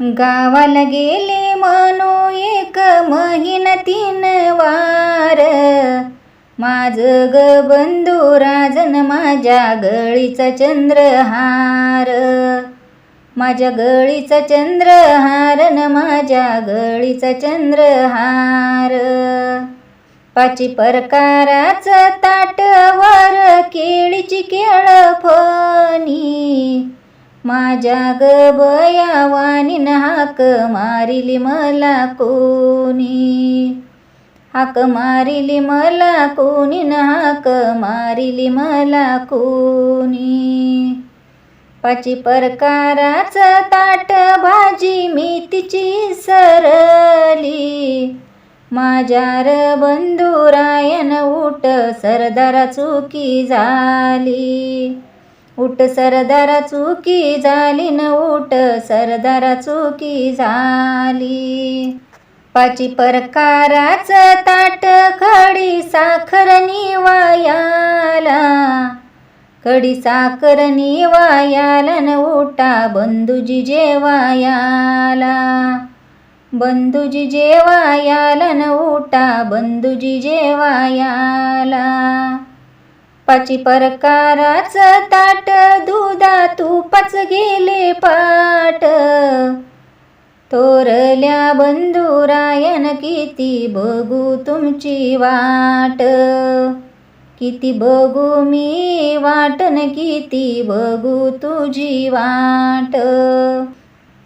गावाला गेले म्हणू एक महिना तीन वार. माझ ग बंधू राजन माझ्या गळीचा चंद्रहार. माझ्या गळीचा चंद्रहार न माझ्या गळीचा चंद्रहार. पाची प्रकाराचं ताट वर माझ्या ग बया वाणीन हाक मारिली मला कोणी? हाक मारिली मला कोणी न हाक मारिली मला कोणी? पाची प्रकाराचं ताट भाजी मेथीची सरली. माझ्या र बंधुरायन उट सरदारा चुकी झाली. उठ सरदारा चुकी झाली न उठ सरदारा चुकी झाली. पाची प्रकाराचं ताट खडी साखर निवायाला. कडी साखर निवायाला न उठा बंधूजी जेवायाला. बंधूजी जेवायाला न उठा बंधूजी जेवायाला. पाची प्रकाराचं ताट दुधा तुपाच गेले पाट. थोरल्या बंधुरायन किती बघू तुमची वाट. किती बघू मी वाटन किती बघू तुझी वाट.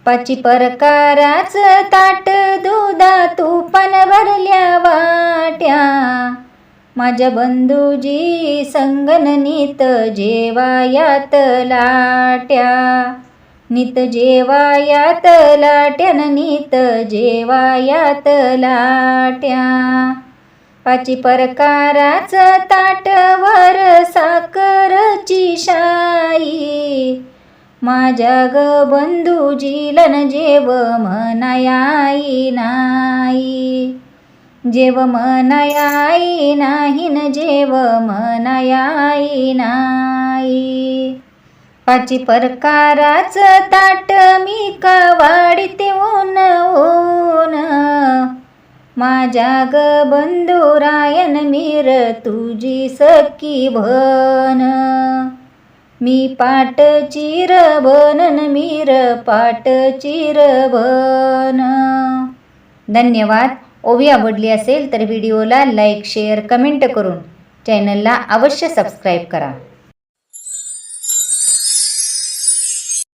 पाची प्रकाराचं ताट दुधा तुपान भरल्या वाट्या. माझ्या बंधूजी संगन नीत जेवायात लाट्या. नित जेवायात लाट्यान नित जेवायात लाट्या. पाची प्रकाराचं ताटवर साखरची शाई. माझ्या ग बंधूजी लन जेव म्हणायाई नाही. जेव मनायाई नाही न जेव मनायाई नाही पाची परकाराच ताट मी का वाढते ऊन ऊन. माझ्या ग बंधुरायन मीर तुझी सखी भन. मी पाट चिर बनन मीर पाट चिर बन धन्यवाद. ओवी आवडली असेल तर व्हिडिओला लाईक शेअर कमेंट करून चॅनलला अवश्य सबस्क्राईब करा.